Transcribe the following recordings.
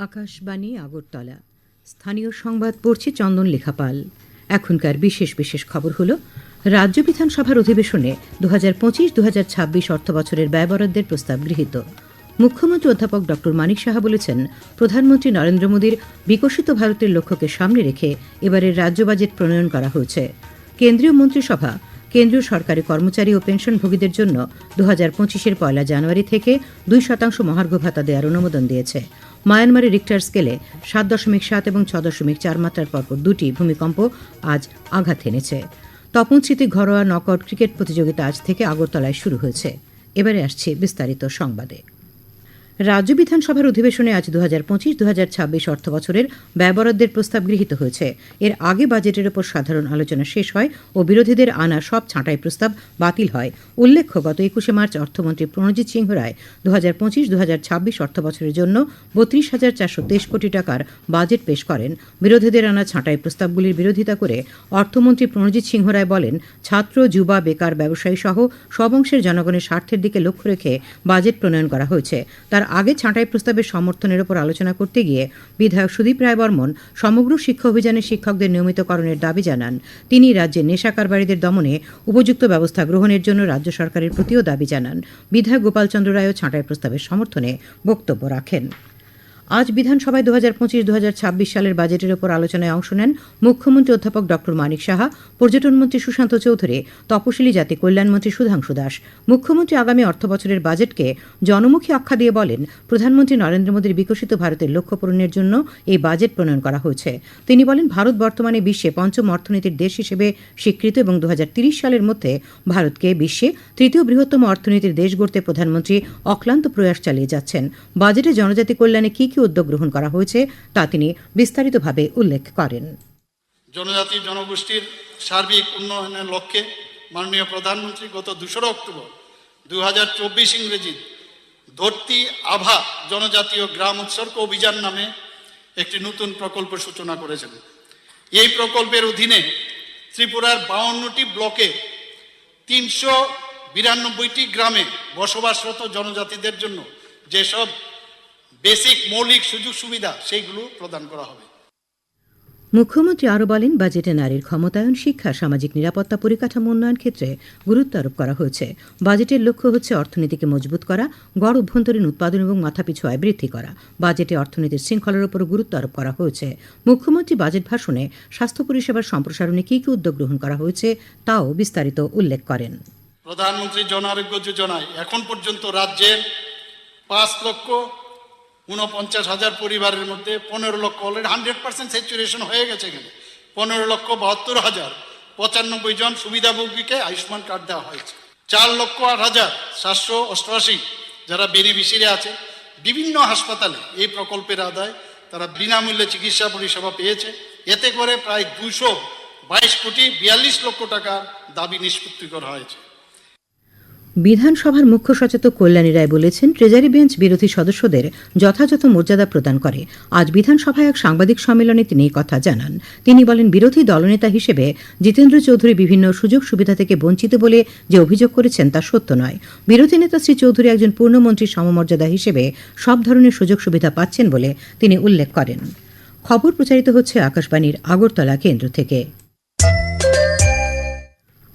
আকাশবাণী, আগরতলা। স্থানীয় সংবাদ পড়ছে চন্দন লেখাপাল। এখনকার বিশেষ বিশেষ খবর হলো, রাজ্য বিধানসভার অধিবেশনে দু হাজার পঁচিশ দু হাজার ছাব্বিশ অর্থ বছরের ব্যয় বরাদ্দের প্রস্তাব গৃহীত। মুখ্যমন্ত্রী অধ্যাপক ড মানিক সাহা বলেছেন, প্রধানমন্ত্রী নরেন্দ্র মোদীর বিকশিত ভারতের লক্ষ্যকে সামনে রেখে এবারের রাজ্য বাজেট প্রণয়ন করা হয়েছে। কেন্দ্রীয় মন্ত্রিসভা কেন্দ্রীয় সরকারি কর্মচারী ও পেনশনভোগীদের জন্য দু হাজার পঁচিশের পয়লা জানুয়ারি থেকে দুই শতাংশ মহার্ঘ ভাতা দেওয়ার অনুমোদন দিয়েছে। মায়ানমারে রিক্টার স্কেলে সাত দশমিক সাত এবং ছ দশমিক চার মাত্রার পরপর দুটি ভূমিকম্প আজ আঘাত হেনেছে তপন স্মৃতি ঘরোয়া নকআউট ক্রিকেট প্রতিযোগিতা আজ থেকে আগরতলায় শুরু হয়েছে। এবারে আসছে বিস্তারিত সংবাদে। রাজ্য বিধানসভার অধিবেশনে আজ দু হাজার পঁচিশ দু হাজার ছাব্বিশ অর্থ বছরের ব্যয় বরাদ্দের প্রস্তাব গৃহীত হয়েছে। এর আগে বাজেটের ওপর সাধারণ আলোচনা শেষ হয় ও বিরোধীদের আনা সব ছাঁটাই প্রস্তাব বাতিল হয়। উল্লেখ্য, গত একুশে মার্চ অর্থমন্ত্রী প্রণজিৎ সিংহ রায় দু হাজার পঁচিশ দু হাজার ছাব্বিশ অর্থ বছরের জন্য বত্রিশ হাজার চারশো তেইশ কোটি টাকার বাজেট পেশ করেন। বিরোধীদের আনা ছাঁটাই প্রস্তাবগুলির বিরোধিতা করে অর্থমন্ত্রী প্রণজিৎ সিংহ রায় বলেন, ছাত্র, যুবা, বেকার ব্যবসায়ী সহ সব অংশের জনগণের স্বার্থের দিকে লক্ষ্য রেখে বাজেট প্রণয়ন করা হয়েছে। তার আগে ছাঁটাই প্রস্তাবের সমর্থনের ওপর আলোচনা করতে গিয়ে বিধায়ক সুদীপ রায় বর্মন সমগ্র শিক্ষা অভিযানে শিক্ষকদের নিয়মিতকরণের দাবি জানান। তিনি রাজ্যে নেশা কারবারীদের দমনে উপযুক্ত ব্যবস্থা গ্রহণের জন্য রাজ্য সরকারের প্রতিও দাবি জানান। বিধায়ক গোপালচন্দ্র রায়ও ছাঁটাই প্রস্তাবের সমর্থনে বক্তব্য রাখেন। আজ বিধানসভায় দু হাজার পঁচিশ দু হাজার ছাব্বিশ সালের বাজেটের ওপর আলোচনায় অংশ নেন মুখ্যমন্ত্রী অধ্যাপক ড. মানিক সাহা পর্যটনমন্ত্রী সুশান্ত চৌধুরী, তপশিলি জাতি কল্যাণমন্ত্রী সুধাংশু দাস। মুখ্যমন্ত্রী আগামী অর্থ বছরের বাজেটকে জনমুখী আখ্যা দিয়ে বলেন, প্রধানমন্ত্রী নরেন্দ্র মোদীর বিকশিত ভারতের লক্ষ্য পূরণের জন্য এই বাজেট প্রণয়ন করা হয়েছে। তিনি বলেন, ভারত বর্তমানে বিশ্বে পঞ্চম অর্থনীতির দেশ হিসেবে স্বীকৃত এবং দু সালের মধ্যে ভারতকে বিশ্বে তৃতীয় বৃহত্তম অর্থনীতির দেশ গড়তে প্রধানমন্ত্রী অক্লান্ত প্রয়াস চালিয়ে যাচ্ছেন। বাজেটে জনজাতি কল্যাণে কী কী উদ্যোগ গ্রহণ করা হয়েছে তা তিনি বিস্তারিতভাবে উল্লেখ করেন। জনজাতি জনগোষ্ঠীর সার্বিক উন্নয়নের লক্ষ্যে মাননীয় প্রধানমন্ত্রী গত দোসরা অক্টোবর দু হাজার চব্বিশ ইংরেজি ধরতি আভা জনজাতীয় গ্রাম উৎসর্গ অভিযান নামে একটি নতুন প্রকল্প সূচনা করেছেন। এই প্রকল্পের অধীনে ত্রিপুরার বাউন্নটি ব্লকে তিনশো বিরানব্বইটি গ্রামে বসবাসরত জনজাতিদের জন্য যেসব বেসিক মৌলিক সুযোগ সুবিধা সেইগুলো প্রদান করা হবে। মুখ্যমন্ত্রী আরও বলেন বাজেটে নারীর ক্ষমতায়ন শিক্ষা সামাজিক নিরাপত্তা পরিকাঠামো উন্নয়ন ক্ষেত্রে গুরুত্ব আরোপ করা হয়েছে। বাজেটের লক্ষ্য হচ্ছে অর্থনীতিকে মজবুত করা গড় অভ্যন্তরীণ উৎপাদন এবং মাথাপিছু আয় বৃদ্ধি করা। বাজেটে অর্থনীতির শৃঙ্খলার উপর গুরুত্ব আরোপ করা হয়েছে। মুখ্যমন্ত্রী বাজেট ভাষণে স্বাস্থ্য পরিষেবার সম্প্রসারণে কী কী উদ্যোগ গ্রহণ করা হয়েছে তাও বিস্তারিত উল্লেখ করেন। প্রধানমন্ত্রী জন আরোগ্য যোজনায় এখন পর্যন্ত রাজ্যের পাঁচ লক্ষ উনপঞ্চাশ হাজার পরিবারের মধ্যে পনেরো লক্ষ অলরেডি হান্ড্রেড পার্সেন্ট স্যাচুরেশন হয়ে গেছে এখানে। পনেরো লক্ষ বাহাত্তর হাজার, পঁচানব্বই জন সুবিধাভোগীকে আয়ুষ্মান কার্ড দেওয়া হয়েছে। চার লক্ষ আট হাজার সাতশো অষ্টআশি যারা বেনিফিশিয়ারি আছে, বিভিন্ন হাসপাতালে এই প্রকল্পের আদায় তারা বিনামূল্যে চিকিৎসা পরিষেবা পেয়েছে। এতে করে প্রায় দুশো বাইশ কোটি বিয়াল্লিশ লক্ষ টাকার দাবি নিষ্পত্তি করা হয়েছে। বিধানসভার মুখ্য সচেতক কল্যাণী রায় বলেছেন ট্রেজারি বেঞ্চ বিরোধী সদস্যদের যথাযথ মর্যাদা প্রদান করে। আজ বিধানসভায় এক সাংবাদিক সম্মেলনে তিনি কথা জানান। তিনি বলেন, বিরোধী দলনেতা হিসেবে জিতেন্দ্র চৌধুরী বিভিন্ন সুযোগ সুবিধা থেকে বঞ্চিত বলে যে অভিযোগ করেছেন তা সত্য নয়। বিরোধী নেতা শ্রী চৌধুরী একজন পূর্ণমন্ত্রীর সমমর্যাদা হিসেবে সব ধরনের সুযোগ সুবিধা পাচ্ছেন বলে তিনি উল্লেখ করেন। খবর প্রচারিত হচ্ছে আকাশবাণীর আগরতলা কেন্দ্র থেকে।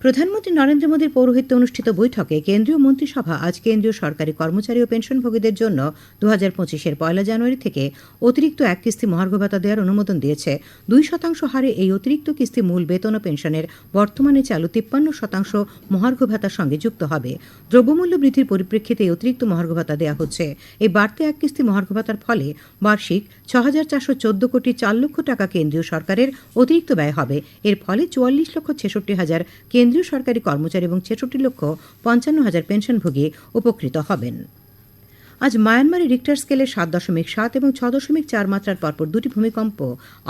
প্রধানমন্ত্রী নরেন্দ্র মোদীর পৌরোহিত্যে অনুষ্ঠিত বৈঠকে কেন্দ্রীয় মন্ত্রিসভা আজ কেন্দ্রীয় সরকারি কর্মচারী ও পেনশনভোগীদের জন্য দু হাজার পঁচিশের পয়লা জানুয়ারি থেকে অতিরিক্ত এক কিস্তি মহার্ঘ ভাতা দেওয়ার অনুমোদন দিয়েছে। দুই শতাংশ হারে এই অতিরিক্ত কিস্তি মূল বেতন ও পেনশনের বর্তমানে চালু তিপ্পান্ন শতাংশ মহার্ঘ ভাতার সঙ্গে যুক্ত হবে। দ্রব্যমূল্য বৃদ্ধির পরিপ্রেক্ষিতে এই অতিরিক্ত মহার্ঘ ভাতা দেওয়া হচ্ছে। এই বাড়তি এক কিস্তি মহার্ঘ ভাতার ফলে বার্ষিক ছ হাজার চারশো চোদ্দ কোটি চার লক্ষ টাকা কেন্দ্রীয় সরকারের অতিরিক্ত ব্যয় হবে। এর ফলে চুয়াল্লিশ লক্ষ ছেষট্টি হাজার কেন্দ্রীয় সরকারি কর্মচারী এবং ছেষট্টি লক্ষ পঞ্চান্ন হাজার পেনশনভোগী উপকৃত হবেন। আজ মায়ানমারে রিক্টার স্কেলে সাত দশমিক সাত এবং ছ দশমিক চার মাত্রার পরপর দুটি ভূমিকম্প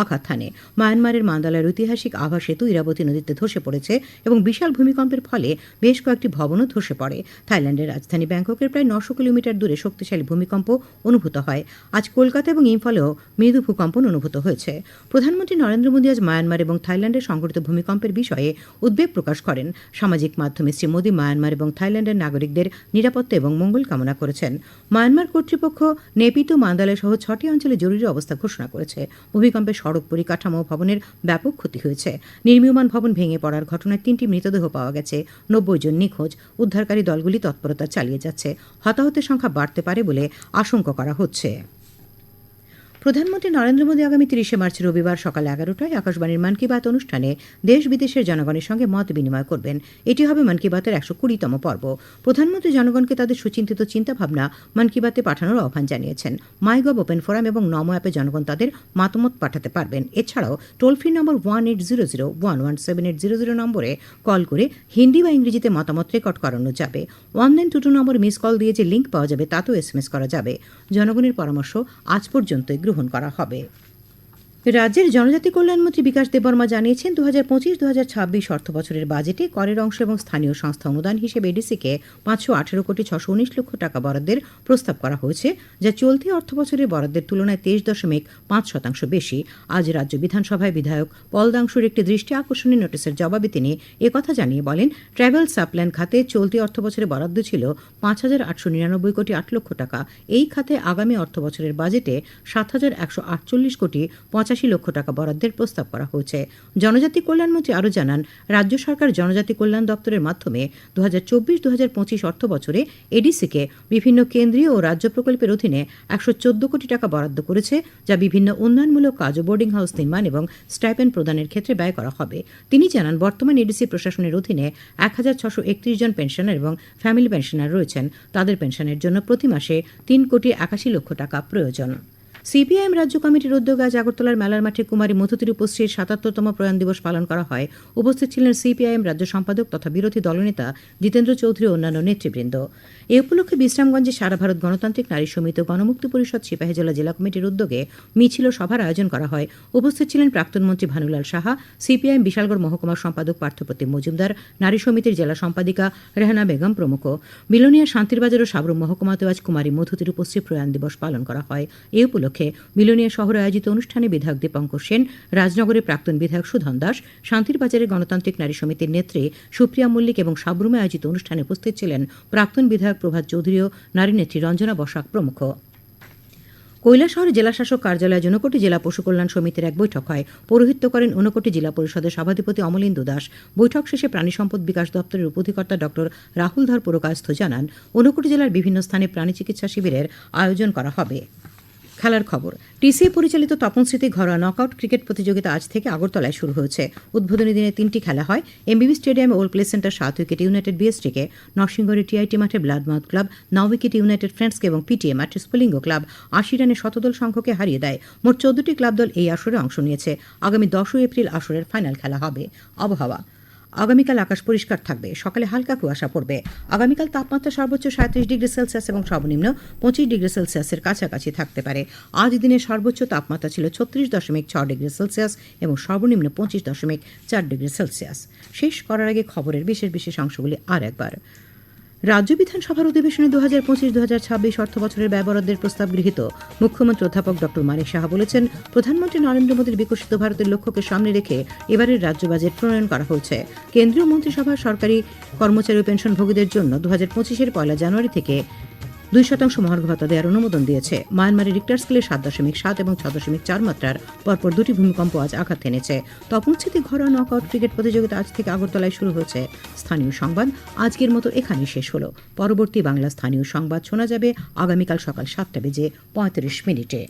আঘাত হানে। মায়ানমারের মান্দালার ঐতিহাসিক আভা সেতু ইরাবতী নদীতে ধসে পড়েছে এবং বিশাল ভূমিকম্পের ফলে বেশ কয়েকটি ভবনও ধসে পড়ে। থাইল্যান্ডের রাজধানী ব্যাংককের প্রায় নশো কিলোমিটার দূরে শক্তিশালী ভূমিকম্প অনুভূত হয়। আজ কলকাতা এবং ইম্ফলেও মৃদু ভূকম্পন অনুভূত হয়েছে। প্রধানমন্ত্রী নরেন্দ্র মোদী আজ মায়ানমার এবং থাইল্যান্ডে সংঘটিত ভূমিকম্পের বিষয়ে উদ্বেগ প্রকাশ করেন। সামাজিক মাধ্যমে শ্রী মোদী মায়ানমার এবং থাইল্যান্ডের নাগরিকদের নিরাপত্তা এবং মঙ্গল কামনা করেছেন। মায়ানমার কর্তৃপক্ষ নেপিত মান্দালে সহ ছটি অঞ্চলে জরুরি অবস্থা ঘোষণা করেছে। ভূমিকম্পে সড়ক পরিকাঠামো ভবনের ব্যাপক ক্ষতি হয়েছে। নির্মীয়মান ভবন ভেঙে পড়ার ঘটনায় তিনটি মৃতদেহ পাওয়া গেছে। নব্বই জন নিখোঁজ। উদ্ধারকারী দলগুলি তৎপরতা চালিয়ে যাচ্ছে। হতাহতের সংখ্যা বাড়তে পারে বলে আশঙ্কা করা হচ্ছে। প্রধানমন্ত্রী নরেন্দ্র মোদী আগামী তিরিশে মার্চ রবিবার সকাল এগারোটায় আকাশবাণীর মন কি বাত অনুষ্ঠানে দেশ বিদেশের জনগণের সঙ্গে মত বিনিময় করবেন। এটি হবে মন কি বাতের একশো কুড়িতম পর্ব। প্রধানমন্ত্রী জনগণকে তাদের সুচিন্তিত চিন্তাভাবনা মন কি বাতে পাঠানোর আহ্বান জানিয়েছেন। মাইগভ ওপেন ফোরাম এবং নমো অ্যাপে জনগণ তাদের মতামত পাঠাতে পারবেন। এছাড়াও toll free number one eight zero zero, one one seven eight zero zero নম্বরে কল করে হিন্দি বা ইংরেজিতে মতামত রেকর্ড করানো যাবে। One nine two two number miss call দিয়ে যে লিঙ্ক পাওয়া যাবে, তাতেও এস করা যাবে। জনগণের পরামর্শ আজ পর্যন্তই। গ্রহণ করা হবে। রাজ্যের জনজাতি কল্যাণমন্ত্রী বিকাশ দেববর্মা জানিয়েছেন দু হাজার পঁচিশ দু হাজার ছাব্বিশ অর্থ বছরের বাজেটে করের অংশ এবং স্থানীয় সংস্থা অনুদান হিসেবে এডিসিকে পাঁচশো আঠেরো কোটি ছশো উনিশ লক্ষ টাকা বরাদ্দের প্রস্তাব করা হয়েছে, যা চলতি অর্থ বছরের বরাদ্দের তুলনায় তেইশ দশমিক পাঁচ শতাংশ বেশি। আজ রাজ্য বিধানসভায় বিধায়ক পলদাংশুর একটি দৃষ্টি আকর্ষণী নোটিশের জবাবে তিনি একথা জানিয়ে বলেন, ট্রাভেল সাপ্ল্যান খাতে চলতি অর্থ বছরে বরাদ্দ ছিল পাঁচ হাজার আটশো নিরানব্বই কোটি আট লক্ষ টাকা। এই খাতে আগামী অর্থ বছরের বাজেটে সাত হাজার একশো আটচল্লিশ কোটি পঁচাশি লক্ষ টাকা বরাদ্দের প্রস্তাব করা হয়েছে। জনজাতি কল্যাণমন্ত্রী আরও জানান, রাজ্য সরকার জনজাতি কল্যাণ দপ্তরের মাধ্যমে দু হাজার চব্বিশ দু হাজার পঁচিশ অর্থ বছরে এডিসিকে বিভিন্ন কেন্দ্রীয় ও রাজ্য প্রকল্পের অধীনে একশো চোদ্দ কোটি টাকা বরাদ্দ করেছে, যা বিভিন্ন উন্নয়নমূলক কাজ ও বোর্ডিং হাউস নির্মাণ এবং স্টাইপেন্ড প্রদানের ক্ষেত্রে ব্যয় করা হবে। তিনি জানান, বর্তমান এডিসি প্রশাসনের অধীনে এক হাজার ছশো একত্রিশ জন পেনশনার এবং ফ্যামিলি পেনশনার রয়েছেন। তাদের পেনশনের জন্য প্রতি মাসে তিন কোটি একাশি লক্ষ টাকা প্রয়োজন। সিপিআইএম রাজ্য কমিটির উদ্যোগে আজ আগরতলার মেলার মাঠে কুমারী মধুতির উপস্থিত সাতাত্তরতম প্রয়াণ দিবস পালন করা হয়। উপস্থিত ছিলেন সিপিআইএম রাজ্য সম্পাদক তথা বিরোধী দলনেতা জিতেন্দ্র চৌধুরী অন্যান্য নেতৃবৃন্দ। এ উপলক্ষে বিশ্রামগঞ্জে সারা ভারত গণতান্ত্রিক নারী সমিতি গণমুক্তি পরিষদ সিপাহীজলা জেলা জেলা কমিটির উদ্যোগে মিছিল ও সভার আয়োজন করা হয়। উপস্থিত ছিলেন প্রাক্তন মন্ত্রী ভানুলাল সাহা, সিপিআইএম বিশালগড় মহকুমা সম্পাদক পার্থপ্রতিম মজুমদার, নারী সমিতির জেলা সম্পাদিকা রেহানা বেগম প্রমুখ। বিলোনিয়া শান্তিরবাজার ও সাবরুম মহকুমাতে আজ কুমারী মধুতির উপস্থিত প্রয়াণ দিবস পালন করা হয়। এ উপলক্ষে বিলোনিয়া শহরে আয়োজিত অনুষ্ঠানে বিধায়ক দীপঙ্কর সেন, রাজনগরের প্রাক্তন বিধায়ক সুধন দাস, শান্তির বাজারের গণতান্ত্রিক নারী সমিতির নেত্রী সুপ্রিয়া মল্লিক এবং সাবরুমে আয়োজিত অনুষ্ঠানে উপস্থিত ছিলেন প্রাক্তন বিধায়ক প্রভাত চৌধুরী ও নারী নেত্রী রঞ্জনা বসাক প্রমুখ। কৈলাসহর জেলাশাসক কার্যালয়ে জনকোটি জেলা পশু কল্যাণ সমিতির এক বৈঠক হয়। পৌরোহিত্য করেন ঊনকোটি জেলা পরিষদের সভাধিপতি অমলেন্দু দাস। বৈঠক শেষে প্রাণী সম্পদ বিকাশ দপ্তরের উপধিকর্তা ডক্টর রাহুল ধর পুরকায়স্থ জানান, ঊনকোটি জেলার বিভিন্ন স্থানে প্রাণী চিকিৎসা শিবিরের আয়োজন করা হবে। খেলার খবর। টিসিএ পরিচালিত তপন স্মৃতি ঘরোয়া নকআউট ক্রিকেট প্রতিযোগিতা আজ থেকে আগরতলায় শুরু হয়েছে। উদ্বোধনী দিনে তিনটি খেলা হয়। এমবিবি স্টেডিয়ামে ওল্ড প্লে সেন্টার সাত উইকেট ইউনাইটেড বিএসটিকে নরসিংগড়ে টিআইটি মাঠে ব্লাডমাউথ ক্লাব নও উইকেট ইউনাইটেড ফ্রেন্ডসকে এবং পিটিএ মাঠে স্পুলিঙ্গ ক্লাব আশি রানে শতদল সংখ্যকে হারিয়ে দেয়। মোট চোদ্দটি ক্লাব দল এই আসরে অংশ নিয়েছে। আগামী দশই এপ্রিল আসরের ফাইনাল খেলা হবে। আবহাওয়া। আগামীকাল আকাশ পরিষ্কার থাকবে। সকালে হালকা কুয়াশা পড়বে। আগামীকাল তাপমাত্রা সর্বোচ্চ সাঁত্রিশ ডিগ্রি সেলসিয়াস এবং সর্বনিম্ন পঁচিশ ডিগ্রি সেলসিয়াসের কাছাকাছি থাকতে পারে। আজ দিনের সর্বোচ্চ তাপমাত্রা ছিল ছত্রিশ দশমিক ছ ডিগ্রি সেলসিয়াস এবং সর্বনিম্ন পঁচিশ দশমিক চার ডিগ্রি সেলসিয়াস। শেষ করার আগে খবরের বিশেষ বিশেষ অংশগুলি আর একবার। রাজ্য বিধানসভার অধিবেশনে দু হাজার পঁচিশ দু হাজার ছাব্বিশ অর্থ বছরের ব্যয় প্রস্তাব গৃহীত। মুখ্যমন্ত্রী অধ্যাপক ডক্টর মানিক সাহা বলেছেন, প্রধানমন্ত্রী নরেন্দ্র মোদীর বিকশিত ভারতের লক্ষ্যকে সামনে রেখে এবারের রাজ্য বাজেট প্রণয়ন করা হয়েছে। কেন্দ্রীয় মন্ত্রিসভা সরকারি কর্মচারী ও পেনশনভোগীদের জন্য দু হাজার পঁচিশের পয়লা জানুয়ারি থেকে দুই শতাংশ মহার্ঘ ভাতা দেওয়ার অনুমোদন দিয়েছে। মায়ানমারের রিক্টার স্কেলে সাত দশমিক সাত এবং ছ দশমিক চার মাত্রার পরপর দুটি ভূমিকম্প আজ আঘাত এনেছে। তপনস্থিতি ঘরোয়া নকআউট ক্রিকেট প্রতিযোগিতা আজ থেকে আগরতলায় শুরু হয়েছে। স্থানীয় সংবাদ আজকের মতো এখানেই শেষ হলো। পরবর্তী বাংলা স্থানীয় সংবাদ শোনা যাবে আগামীকাল সকাল সাতটা বেজে পঁয়ত্রিশ মিনিটে।